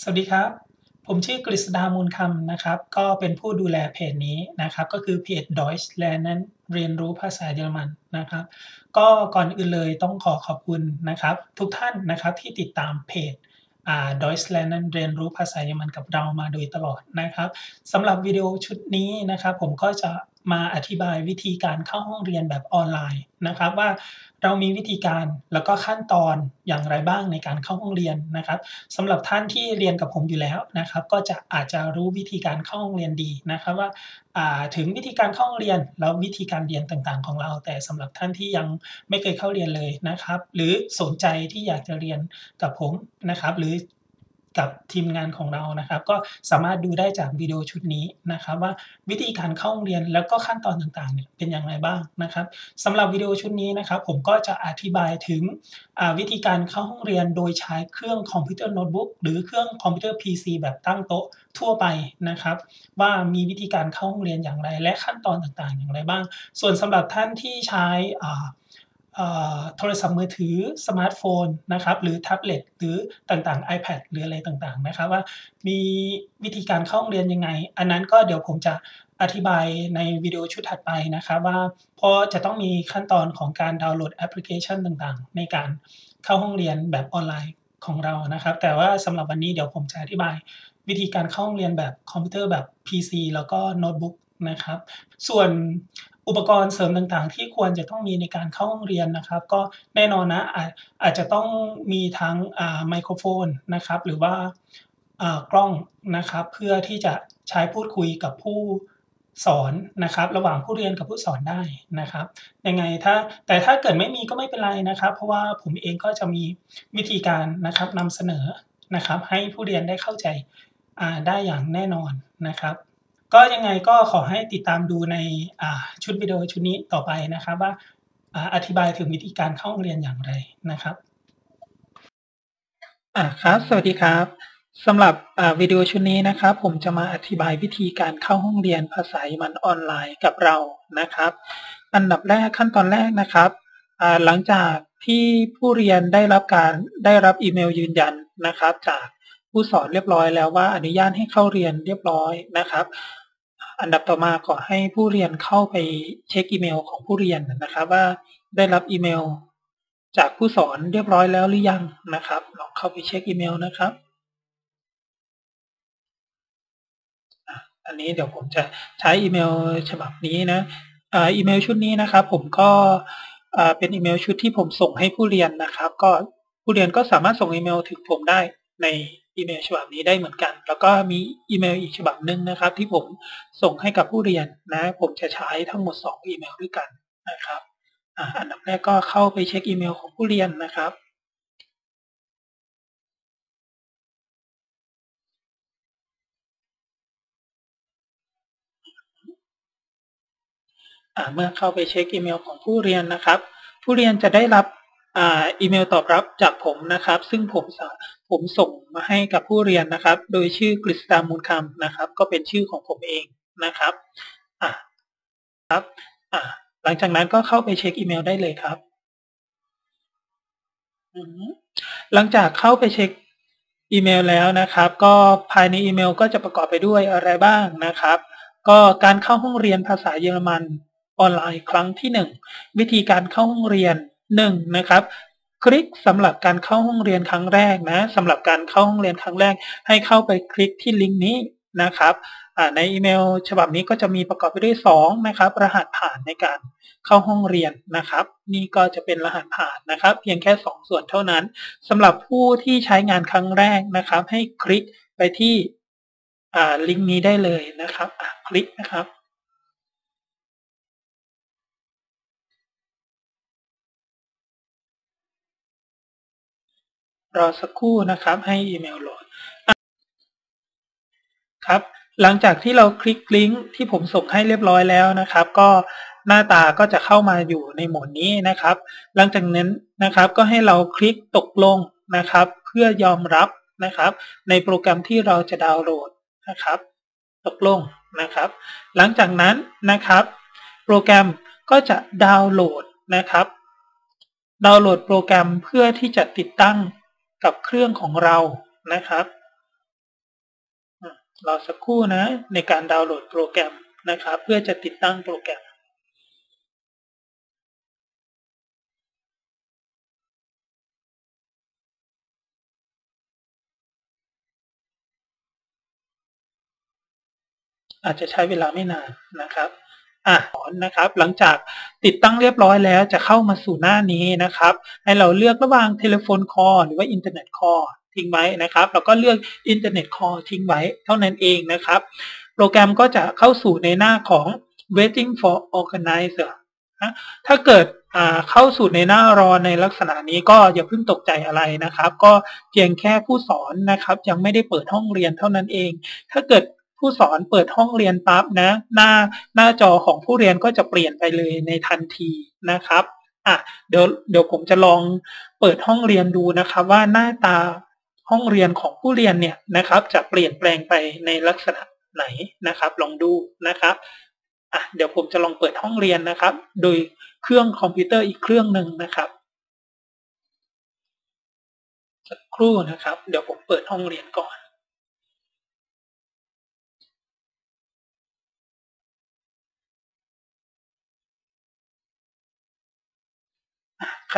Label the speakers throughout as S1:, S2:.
S1: สวัสดีครับ ผมชื่อกฤษดามูลคำนะครับ ก็เป็นผู้ดูแลเพจนี้นะครับ ก็คือเพจ Deutsch Lernen เรียนรู้ภาษาเยอรมันนะครับ ก็ก่อนอื่นเลยต้องขอขอบคุณนะครับ ทุกท่านนะครับที่ติดตามเพจอ่า Deutsch Lernen เรียนรู้ภาษาเยอรมันกับเรามาโดยตลอดนะครับสำหรับวิดีโอชุดนี้นะครับ ผมก็จะ มาอธิบายวิธีการเข้าห้องเรียนแบบออนไลน์นะครับ ว่าเรามีวิธีการแล้วก็ขั้นตอนอย่างไรบ้างในการเข้าห้องเรียนนะครับสำหรับท่านที่เรียนกับผมอยู่แล้วนะครับ ก็จะอาจจะรู้วิธีการเข้าห้องเรียนดีนะครับว่าาถึงวิธีการเข้าห้องเรียนแล้ววิธีการเรียนต่างๆ ของเรา แต่สำหรับท่านที่ยังไม่เคยเข้าเรียนเลยนะครับ หรือสนใจที่อยากจะเรียนกับผมนะครับ หรือ กับทีมงานของเรานะครับ ก็สามารถดูได้จากวิดีโอชุดนี้นะครับ ว่าวิธีการเข้าห้องเรียนแล้วก็ขั้นตอนต่างๆเนี่ยเป็นอย่างไรบ้างนะครับสำหรับวิดีโอชุดนี้นะครับ ผมก็จะอธิบายถึงวิธีการเข้าห้องเรียนโดยใช้เครื่องคอมพิวเตอร์โน้ตบุ๊กหรือเครื่องคอมพิวเตอร์ PC แบบตั้งโต๊ะทั่วไปนะครับ ว่ามีวิธีการเข้าห้องเรียนอย่างไร และขั้นตอนต่างๆ อย่างไรบ้าง ส่วนสำหรับท่านที่ใช้อ่า โทรศัพท์มือถือสมาร์ตโฟนนะครับหรือแท็บเล็ตหรือต่างๆ iPad หรืออะไรต่างๆนะครับว่ามีวิธีการเข้าห้องเรียนยังไง อันนั้นก็เดี๋ยวผมจะอธิบายในวิดีโอชุดถัดไปนะครับว่าเพราะจะต้องมีขั้นตอนของการดาวน์โหลดแอปพลิเคชันต่างๆ ในการเข้าห้องเรียนแบบออนไลน์ของเรานะครับ แต่ว่าสำหรับวันนี้เดี๋ยวผมจะอธิบายวิธีการเข้าห้องเรียนแบบคอมพิวเตอร์แบบ PC แล้วก็โน้ตบุ๊กนะครับ ส่วน อุปกรณ์เสริมต่างๆ ที่ควรจะต้องมีในการเข้าห้องเรียนนะครับ ก็แน่นอนนะอาจอาจจะต้องมีทั้งไมโครโฟนนะครับ หรือว่ากล้องนะครับ เพื่อที่จะใช้พูดคุยกับผู้สอนนะครับระหว่างผู้เรียนกับผู้สอนได้นะครับยังไงถ้าแต่ถ้าเกิดไม่มีก็ไม่เป็นไรนะครับ เพราะว่าผมเองก็จะมีวิธีการนะครับนำเสนอนะครับ ให้ผู้เรียนได้เข้าใจได้อย่างแน่นอนนะครับ ก็ยังไงก็ขอให้ติดตามดูในชุดวิดีโอชุดนี้ต่อไปนะครับว่าอธิบายถึงวิธีการเข้าห้องเรียนอย่างไรนะครับอ่าครับ สวัสดีครับสำหรับวิดีโอชุดนี้นะครับ ผมจะมาอธิบายวิธีการเข้าห้องเรียนภาษาเยอรมันออนไลน์กับเรานะครับ อันดับแรกขั้นตอนแรกนะครับหลังจากที่ผู้เรียนได้รับการได้รับอีเมลยืนยันนะครับ จาก ผู้สอนเรียบร้อยแล้วว่าอนุญาตให้เข้าเรียนเรียบร้อยนะครับ อันดับต่อมาขอให้ผู้เรียนเข้าไปเช็กอีเมลของผู้เรียนนะครับว่าได้รับอีเมล จากผู้สอนเรียบร้อยแล้วหรือยังนะครับลองเข้าไปเช็กอีเมลนะครับอันนี้เดี๋ยวผมจะใช้อีเมลฉบับนี้นะอ่าอีเมลชุดนี้นะครับ ผมก็อ่าเป็นอีเมลชุดที่ผมส่งให้ผู้เรียนนะครับ ก็ผู้เรียนก็สามารถส่งอีเมลถึงผมได้ใน อีเมลฉบับนี้ได้เหมือนกัน แล้วก็มีอีเมลอีกฉบับหนึ่งนะครับ ที่ผมส่งให้กับผู้เรียนนะ ผมจะใช้ทั้งหมด 2 อีเมลด้วยกันนะครับอันดับแรกก็เข้าไปเช็กอีเมลของผู้เรียนนะครับเมื่อเข้าไปเช็กอีเมลของผู้เรียนนะครับ ผู้เรียนจะได้รับอ่าอีเมลตอบรับจากผมนะครับ ซึ่งผมสา ผมส่งมาให้กับผู้เรียนนะครับ โดยชื่อกฤษดามูลคำนะครับ ก็เป็นชื่อของผมเองนะครับอ่าครับอ่าหลังจากนั้นก็เข้าไปเช็กอีเมลได้เลยครับหลังจากเข้าไปเช็กอีเมลแล้วนะครับ ก็ภายในอีเมลก็จะประกอบไปด้วยอะไรบ้างนะครับ ก็การเข้าห้องเรียนภาษาเยอรมันออนไลน์ครั้งที่ 1 วิธีการเข้าห้องเรียน1นะครับ คลิกสำหรับการเข้าห้องเรียนครั้งแรกนะสำหรับการเข้าห้องเรียนครั้งแรก ให้เข้าไปคลิกที่ลิงก์นี้นะครับในอีเมล ฉบับนี้ก็จะมีประกอบไปด้วย2นะครับรหัสผ่านในการเข้าห้องเรียนนะครับ นี่ก็จะเป็นรหัสผ่านนะครับ เพียงแค่ 2 ส่วนเท่านั้นสำหรับผู้ที่ใช้งานครั้งแรกนะครับ ให้คลิกไปที่ลิงก์นี้ได้เลยนะครับคลิกนะครับ รอสักครู่นะครับให้อีเมลโหลดครับหลังจากที่เราคลิกลิงก์ที่ผมส่งให้เรียบร้อยแล้วนะครับ ก็หน้าตาก็จะเข้ามาอยู่ในโหมดนี้นะครับ หลังจากนั้นนะครับก็ให้เราคลิกตกลงนะครับ เพื่อยอมรับนะครับ ในโปรแกรมที่เราจะดาวน์โหลดนะครับ ตกลงนะครับ หลังจากนั้นนะครับ โปรแกรมก็จะดาวน์โหลดนะครับ ดาวน์โหลดโปรแกรมเพื่อที่จะติดตั้ง กับเครื่องของเรานะครับรอสักครู่นะในการดาวน์โหลดโปรแกรมนะครับ เพื่อจะติดตั้งโปรแกรมอาจจะใช้เวลาไม่นานนะครับ อะนะครับหลังจากติดตั้งเรียบร้อยแล้วจะเข้ามาสู่หน้านี้นะครับ ให้เราเลือกระหว่างเทเลโฟนคอหรือว่าอินเทอร์เน็ตคอทิ้งไว้นะครับแล้วก็เลือกอินเทอร์เน็ตคอทิ้งไว้เท่านั้นเองนะครับ โปรแกรมก็จะเข้าสู่ในหน้าของ waiting for organizer นะถ้าเกิดเข้าสู่ในหน้ารอในลักษณะนี้ก็อย่าเพิ่งตกใจอะไรนะครับ ก็เพียงแค่ผู้สอนนะครับ ยังไม่ได้เปิดห้องเรียนเท่านั้นเอง ถ้าเกิด ผู้สอนเปิดห้องเรียนปั๊บนะหน้าหน้าจอของผู้เรียนก็จะเปลี่ยนไปเลยในทันทีนะครับอะเดี๋ยวเดี๋ยวผมจะลองเปิดห้องเรียนดูนะครับว่าหน้าตาห้องเรียนของผู้เรียนเนี่ยนะครับ จะเปลี่ยนแปลงไปในลักษณะไหนนะครับ ลองดูนะครับอะเดี๋ยวผมจะลองเปิดห้องเรียนนะครับ โดยเครื่องคอมพิวเตอร์อีกเครื่องหนึ่งนะครับสักครู่นะครับ เดี๋ยวผมเปิดห้องเรียนก่อน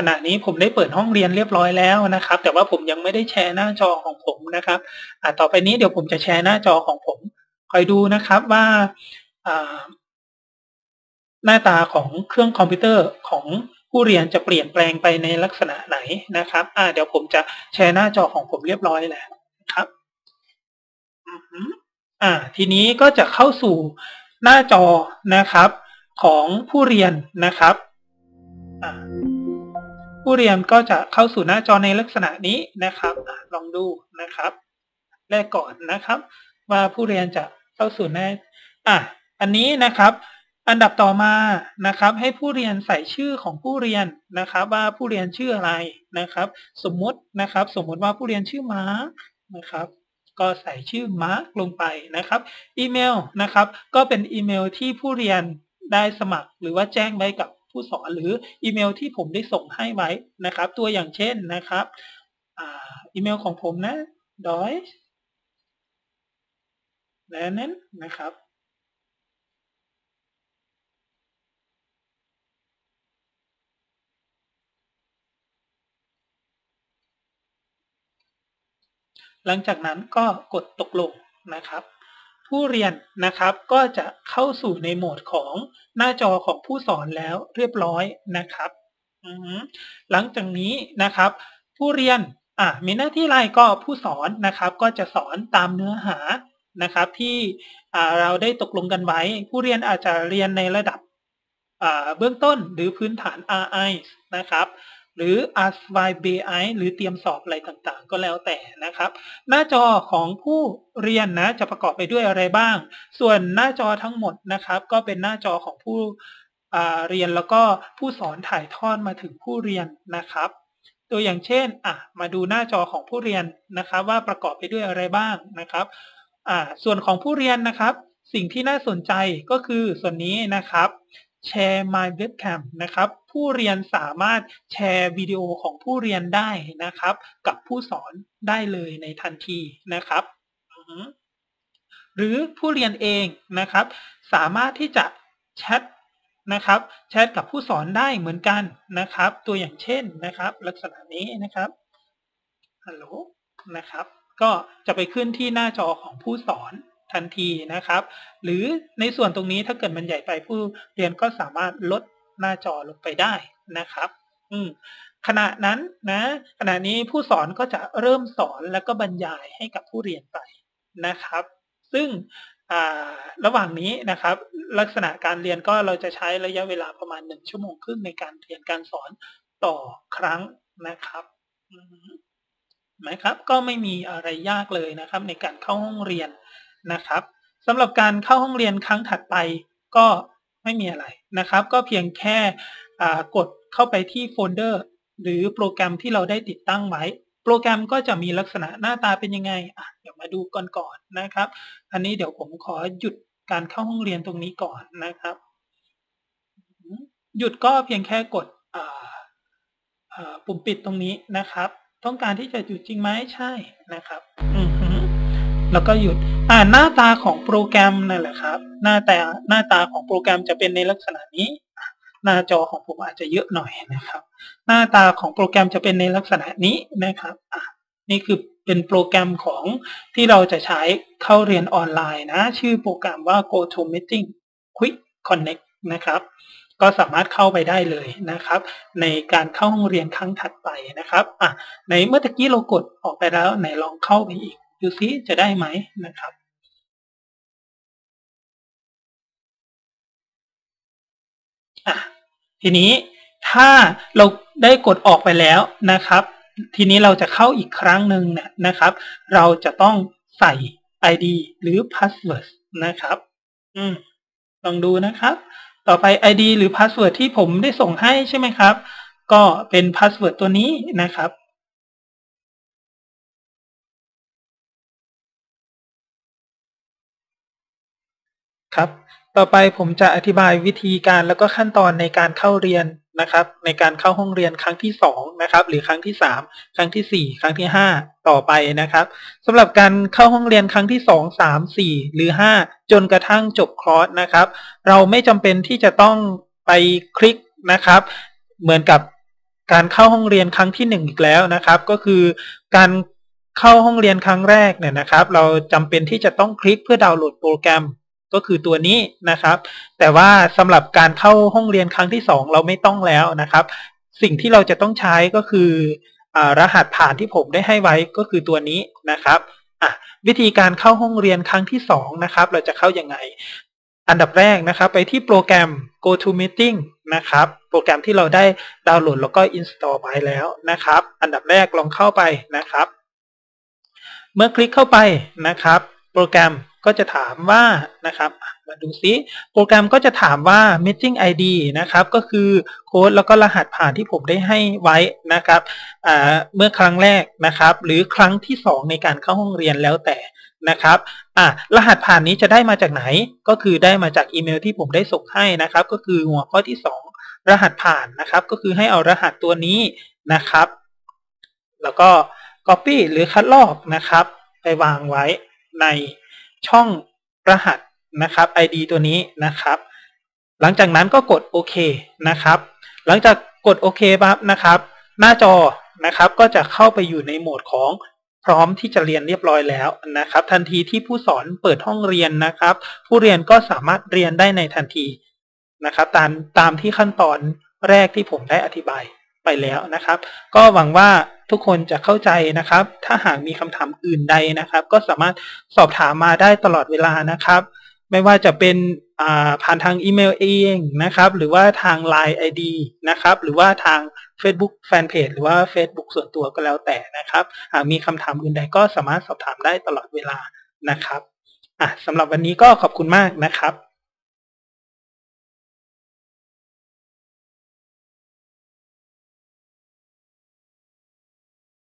S1: ขณะนี้ผมได้เปิดห้องเรียนเรียบร้อยแล้วนะครับ แต่ว่าผมยังไม่ได้แชร์หน้าจอของผมนะครับต่อไปนี้เดี๋ยวผมจะแชร์หน้าจอของผม คอยดูนะครับว่าหน้าตาของเครื่องคอมพิวเตอร์ของผู้เรียนจะเปลี่ยนแปลงไปในลักษณะไหนนะครับอ่าเดี๋ยวผมจะแชร์หน้าจอของผมเรียบร้อยแล้วครับอ่าทีนี้ก็จะเข้าสู่หน้าจอนะครับของผู้เรียนนะครับ ผู้เรียนก็จะเข้าสู่หน้าจอในลักษณะนี้นะครับลองดูนะครับ แรกก่อนนะครับ ว่าผู้เรียนจะเข้าสู่หน้าอะอันนี้นะครับ อันดับต่อมานะครับ ให้ผู้เรียนใส่ชื่อของผู้เรียนนะครับ ว่าผู้เรียนชื่ออะไรนะครับ สมมุตินะครับ สมมุติว่าผู้เรียนชื่อมาร์กนะครับก็ใส่ชื่อมาร์กลงไปนะครับอีเมลนะครับ ก็เป็นอีเมลที่ผู้เรียนได้สมัครหรือว่าแจ้งไว้กับ ผู้สอนหรืออีเมลที่ผมได้ส่งให้ไว้นะครับ ตัวอย่างเช่นนะครับอีเมลของผมนะดอยและนั้นนะครับหลังจากนั้นก็กดตกลงนะครับ ผู้เรียนนะครับก็จะเข้าสู่ในโหมดของหน้าจอของผู้สอนแล้วเรียบร้อยนะครับหลังจากนี้นะครับ ผู้เรียนอะมีหน้าที่ไรก็ผู้สอนนะครับ ก็จะสอนตามเนื้อหานะครับ ที่เราได้ตกลงกันไว้ ผู้เรียนอาจจะเรียนในระดับเบื้องต้นหรือพื้นฐาน RI นะครับ หรือ a s y BI หรือเตรียมสอบอะไรต่างๆ ก็แล้วแต่นะครับ หน้าจอของผู้เรียนนะจะประกอบไปด้วยอะไรบ้าง ส่วนหน้าจอทั้งหมดนะครับ ก็เป็นหน้าจอของผู้เรียนแล้วก็ผู้สอนถ่ายทอดมาถึงผู้เรียนนะครับ ตัวอย่างเช่นอะมาดูหน้าจอของผู้เรียนนะครับ ว่าประกอบไปด้วยอะไรบ้างนะครับอ่าส่วนของผู้เรียนนะครับ สิ่งที่น่าสนใจก็คือส่วนนี้นะครับ แชร์ My Webcam นะครับ ผู้เรียนสามารถแชร์วิดีโอของผู้เรียนได้นะครับ กับผู้สอนได้เลยในทันทีนะครับ หรือผู้เรียนเองนะครับ สามารถที่จะแชทนะครับแชทกับผู้สอนได้เหมือนกันนะครับ ตัวอย่างเช่นนะครับ ลักษณะนี้นะครับฮัลโหลนะครับ ก็จะไปขึ้นที่หน้าจอของผู้สอน ทันทีนะครับ หรือในส่วนตรงนี้ถ้าเกิดมันใหญ่ไปผู้เรียนก็สามารถลดหน้าจอลงไปได้นะครับ อืมขณะนั้นนะขณะนี้ผู้สอนก็จะเริ่มสอนแล้วก็บรรยายให้กับผู้เรียนไปนะครับ ซึ่งระหว่างนี้นะครับ ลักษณะการเรียนก็เราจะใช้ระยะเวลาประมาณหนึ่งชั่วโมงครึ่งในการเรียนการสอนต่อครั้งนะครับไหมครับก็ไม่มีอะไรยากเลยนะครับ ในการเข้าห้องเรียน นะครับสำหรับการเข้าห้องเรียนครั้งถัดไปก็ไม่มีอะไรนะครับ ก็เพียงแค่กดเข้าไปที่โฟลเดอร์ หรือโปรแกรมที่เราได้ติดตั้งไว้ โปรแกรมก็จะมีลักษณะหน้าตาเป็นยังไงอะเดี๋ยวมาดูก่อนก่อนนะครับ อันนี้เดี๋ยวผมขอหยุดการเข้าห้องเรียนตรงนี้ก่อนนะครับ หยุดก็เพียงแค่กดปุ่มปิดตรงนี้นะครับ ต้องการที่จะหยุดจริงไหมใช่นะครับ แล้วก็หยุดอ่าหน้าตาของโปรแกรมนั่นแหละครับ หน้าตาหน้าตาของโปรแกรมจะเป็นในลักษณะนี้ หน้าจอของผมอาจจะเยอะหน่อยนะครับ หน้าตาของโปรแกรมจะเป็นในลักษณะนี้นะครับอะนี่คือเป็นโปรแกรมของที่เราจะใช้เข้าเรียนออนไลน์นะ ชื่อโปรแกรมว่า GoToMeeting Quick Connect นะครับ ก็สามารถเข้าไปได้เลยนะครับ ในการเข้าห้องเรียนครั้งถัดไปนะครับอะในเมื่อกี้เรากดออกไปแล้วไหนลองเข้าไปอีก ดูซิจะได้ไหมนะครับ ทีนี้ถ้าเราได้กดออกไปแล้วนะครับ ทีนี้เราจะเข้าอีกครั้งหนึ่งเนี่ยนะครับ เราจะต้องใส่ ID หรือ Password นะครับ อืมลองดูนะครับ ต่อไป ID หรือ Password ที่ผมได้ส่งให้ใช่ไหมครับ ก็เป็น Password ตัวนี้นะครับ ครับ ต่อไปผมจะอธิบายวิธีการแล้วก็ขั้นตอนในการเข้าเรียนนะครับ ในการเข้าห้องเรียนครั้งที่2นะครับ หรือครั้งที่ 3 ครั้งที่ 4 ครั้งที่ 5 ต่อไปนะครับสำหรับการเข้าห้องเรียนครั้งที่ 2 3 4 หรือ 5 จนกระทั่งจบคอร์สนะครับ เราไม่จำเป็นที่จะต้องไปคลิกนะครับ เหมือนกับการเข้าห้องเรียนครั้งที่ 1 อีกแล้วนะครับ ก็คือการเข้าห้องเรียนครั้งแรกเนี่ยนะครับ เราจำเป็นที่จะต้องคลิกเพื่อดาวน์โหลดโปรแกรม ก็คือตัวนี้นะครับ แต่ว่าสำหรับการเข้าห้องเรียนครั้งที่ 2 เราไม่ต้องแล้วนะครับ สิ่งที่เราจะต้องใช้ก็คืออรหัสผ่านที่ผมได้ให้ไว้ก็คือตัวนี้นะครับวิธีการเข้าห้องเรียนครั้งที่2นะครับ เราจะเข้ายังไง อันดับแรกนะครับ ไปที่โปรแกรม GoToMeeting นะครับ โปรแกรมที่เราได้ดาวน์โหลดแล้วก็ install ไว้แล้วนะครับ อันดับแรกลองเข้าไปนะครับ เมื่อคลิกเข้าไปนะครับ โปรแกรม ก็จะถามว่านะครับมาดูซิโปรแกรมก็จะถามว่า Meeting ID นะครับ ก็คือโค้ดแล้วก็รหัสผ่านที่ผมได้ให้ไว้นะครับเมื่อครั้งแรกนะครับ หรือครั้งที่ 2 ในการเข้าห้องเรียนแล้วแต่นะครับอ่รหัสผ่านนี้จะได้มาจากไหน ก็คือได้มาจากอีเมลที่ผมได้ส่งให้นะครับ ก็คือหัวข้อที่ 2 รหัสผ่านนะครับ ก็คือให้เอารหัสตัวนี้นะครับ แล้วก็ Copy หรือคัดลอกนะครับ ไปวางไว้ใน ช่องรหัสนะครับ ID ตัวนี้นะครับ หลังจากนั้นก็กดโอเคนะครับ หลังจากกดโอเคปั๊บนะครับ หน้าจอนะครับก็จะเข้าไปอยู่ในโหมดของพร้อมที่จะเรียนเรียบร้อยแล้วนะครับ ทันทีที่ผู้สอนเปิดห้องเรียนนะครับ ผู้เรียนก็สามารถเรียนได้ในทันทีนะครับ ตามตามที่ขั้นตอนแรกที่ผมได้อธิบาย ไปแล้วนะครับ ก็หวังว่าทุกคนจะเข้าใจนะครับ ถ้าหากมีคำถามอื่นใดนะครับ ก็สามารถสอบถามมาได้ตลอดเวลานะครับ ไม่ว่าจะเป็นผ่านทางอีเมลเองนะครับ หรือว่าทาง Line ID นะครับ หรือว่าทาง Facebook Fanpage หรือว่า Facebook ส่วนตัวก็แล้วแต่นะครับ หากมีคำถามอื่นใดก็สามารถสอบถามได้ตลอดเวลานะครับสำหรับวันนี้ก็ขอบคุณมากนะครับ